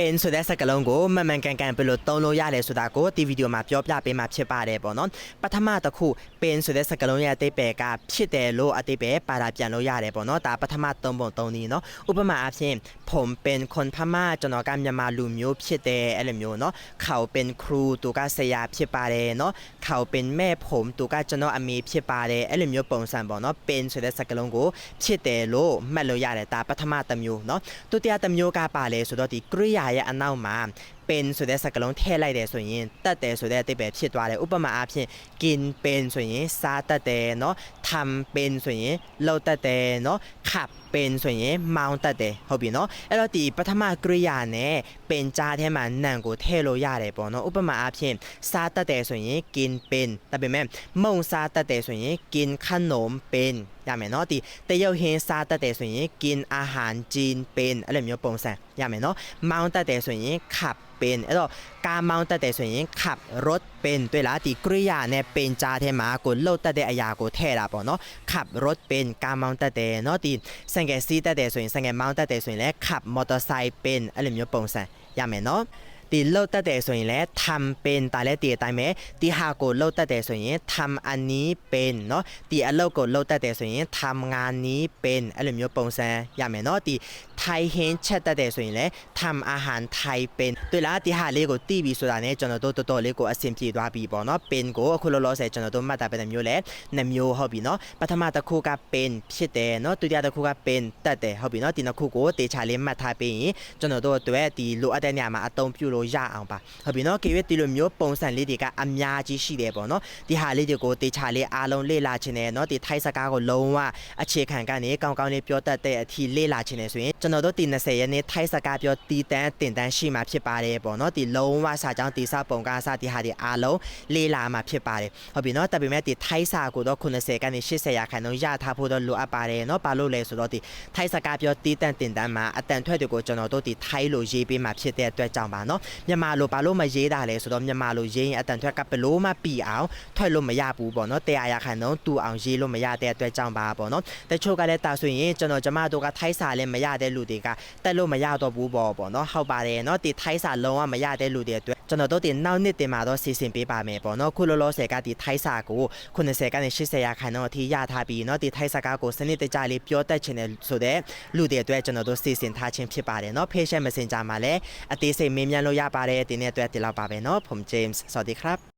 ပင်ဆိုတဲ့စကားလုံးကိုမှန်မှန်ကန်ကန်ဘယ်လိုသုံးလို့ရတယ်ဆိုတာကိုဒီဗီဒီယိုမှာပြောပြပေးမှာဖြစ်ပါတယ်ပေါ့နော်ပထမတစ်ခုပင်ဆိုတဲ့စကားလုံးရဲ့အတိတ်ပဲကဖြစ်တယ်လို့အတိတ်ပဲပါတာပြန်လို့ရတယ်ပေါ့နော်ဒါပထမသုံးပုံသုံးနည်းနော်ဥပမာအဖြစ်ผมเป็นคนพม่าကျွန်တော်ကမြန်မာလူမျိုးဖြစ်တယ်အဲ့လိုမျိုးနော်เขาเป็นครูသူကဆရာဖြစ်ပါတယ်နော်เขาเป็นแม่ผมသူကကျွန်တော်အမေဖြစ်ပါတယ်အဲ့လိုမျိုးပုံစံပေါ့နော်ပင်ဆိုတဲ့စကားလုံးကိုဖြစ်တယ်လို့မှတ်လို့ရတယ်ဒါပထမတစ်မျိုးနော်ဒုတိယတစ်မျိုးကပါလဲဆိုတော့ဒီကရိယာ ရဲ့အနောက်မှာ เป็นဆိုတဲ့စကားလုံးထည့်လိုက်တယ်ဆိုရင်တတ်တယ်ဆိုတဲ့အတိတ်ပဲဖြစ်သွားတယ်ဥပမာအားဖြင့်กินเป็นဆိုရင်စားတတ်တယ်เนาะทำเป็นဆိုရင်လှုပ်တတ်တယ်เนาะขับเป็นဆိုရင်မောင်းတတ်တယ်ဟုတ်ပြီเนาะအဲ့တော့ဒီပထမကရိယာနဲ့ပင်ကြားထဲမှာနံကိုထည့်လို့ရတယ်ပေါ့เนาะဥပမာအားဖြင့်စားတတ်တယ်ဆိုရင်กินเป็นဒါပေမဲ့မုံစားတတ်တယ်ဆိုရင်กินขนมเป็นရမယ်เนาะဒီတရုတ်ဟင်းစားတတ်တယ်ဆိုရင်กินอาหารจีนเป็นအဲ့လိုမျိုးပုံစံရမယ်เนาะမောင်းတတ်တယ်ဆိုရင်ขับ เป็นအဲ့တော့ကားမောင်းတတ်တယ်ဆိုရင်ขับรถเป็นတွေ့လားဒီကရိယာနဲ့ပင်ကြားထဲမှာကိုလှုပ်တတ်တဲ့အရာကိုထည့်တာပေါ့နော်ขับรถเป็นကားမောင်းတတ်တယ်เนาะဒီစံငယ်စီးတတ်တယ်ဆိုရင်စံငယ်မောင်းတတ်တယ်ဆိုရင်လည်းขับมอเตอร์ไซค์เป็นအဲ့လိုမျိုးပုံစံရမယ်เนาะ ဒီလှုပ်တတ်တယ်ဆိုရင်လည်းทำเป็นแต่လည်းဒီအတိုင်းပဲဒီဟာကိုလှုပ်တတ်တယ်ဆိုရင်ทำอันนี้เป็นเนาะဒီအလုပ်ကိုလှုပ်တတ်တယ်ဆိုရင်ทำงานนี้เป็นအဲ့လိုမျိုးပုံစံရမယ်เนาะဒီไทยဟင်းချက်တတ်တယ်ဆိုရင်လည်းทำอาหารไทยเป็นတွေ့လားဒီဟာလေးကိုတီးပြီးဆိုတာနဲ့ကျွန်တော်တို့တော်တော်လေးကိုအဆင်ပြေသွားပြီပေါ့เนาะเป็นကိုအခုလောလောဆယ်ကျွန်တော်တို့မှတ်တာပဲမျိုးလဲနှမျိုးဟုတ်ပြီเนาะပထမတစ်ခုကเป็นဖြစ်တယ်เนาะဒုတိယတစ်ခုကเป็นတတ်တယ်ဟုတ်ပြီเนาะဒီနှစ်ခုကိုတေချာလေးမှတ်ထားပြီးရင်ကျွန်တော်တို့အတွက်ဒီလိုအပ်တဲ့နေရာမှာအသုံးပြုလို့ ု့လို့ရအောင်ပါဟုတ်ပြီနော်ကေရွေးဒီလိုမျိုးပုံစံလေးတွေကအများကြီးရှိတယ်ပေါ့နော်ဒီဟာလေးတွေကိုတေချာလေးအားလုံးလေ့လာခြင်းနဲ့နော်ဒီထိုက်စကားကိုလုံးဝအခြေခံကနေကောင်းကောင်းလေးပြောတတ်တဲ့အထိလေ့လာခြင်းနဲ့ဆိုရင်ကျွန်တော်တို့ဒီ20ရက်နေ့ထိုက်စကားပြောတည်တန်းတင်တန်းရှိမှာဖြစ်ပါတယ်ပေါ့နော်ဒီလုံးဝစာကြောင်းဒီစာပုံကားစာဒီဟာတွေအားလုံးလေ့လာမှာဖြစ်ပါတယ်ဟုတ်ပြီနော်ဒါပေမဲ့ဒီထိုက်စာကိုတော့90ကနေ80ရာခိုင်နှုန်းရထားဖို့တော့လိုအပ်ပါတယ်နော်ဘာလို့လဲဆိုတော့ဒီထိုက်စကားပြောတည်တန်းတင်တန်းမှာအတန်ထွက်တွေကိုကျွန်တော်တို့ဒီထိုက်လို့ရေးပေးမှာဖြစ်တဲ့အတွက်ကြောင့်ပါနော်မြန်မာလိုဘာလို့မရေးတာလဲဆိုတော့မြန်မာလိုရေးရင်အတန်ထွက်ကဘလို့မှပြီအောင်ထွက်လို့မရဘူးပေါ့နော်တရားရခံတော့တူအောင်ရေးလို့မရတဲ့အတွက်ကြောင့်ပါပေါ့နော်တချို့ကလည်းတာဆိုရင်ကျွန်တော်ကျမတို့ကထိုင်းစာလည်းမရတဲ့လူတွေကတက်လို့မရတော့ဘူးပေါ့ပေါ့နော်ဟုတ်ပါတယ်နော်ဒီထိုင်းစာလုံးဝမရတဲ့လူတွေအတွက် ကျွန်တော်တို့ဒီနောက်နှစ်တင်မှာတော့စီစဉ်ပေးပါမယ်ပေါ့เนาะခုလောလောဆယ်ကဒီထိုက်စာကို90ကနေ80ရာခိုင်နှုန်းအထိရထားပြီးเนาะဒီထိုက်စာကကိုစနစ်တကျလေးပြောတတ်ချင်တယ်ဆိုတဲ့လူတွေအတွက်ကျွန်တော်တို့စီစဉ်ထားခြင်းဖြစ်ပါတယ်เนาะ patient messenger မှာလည်းအသေးစိတ်မေးမြန်းလို့ရပါတယ်ဒီနေ့အတွက်ဒီလောက်ပါပဲเนาะผม James สวัสดีครับ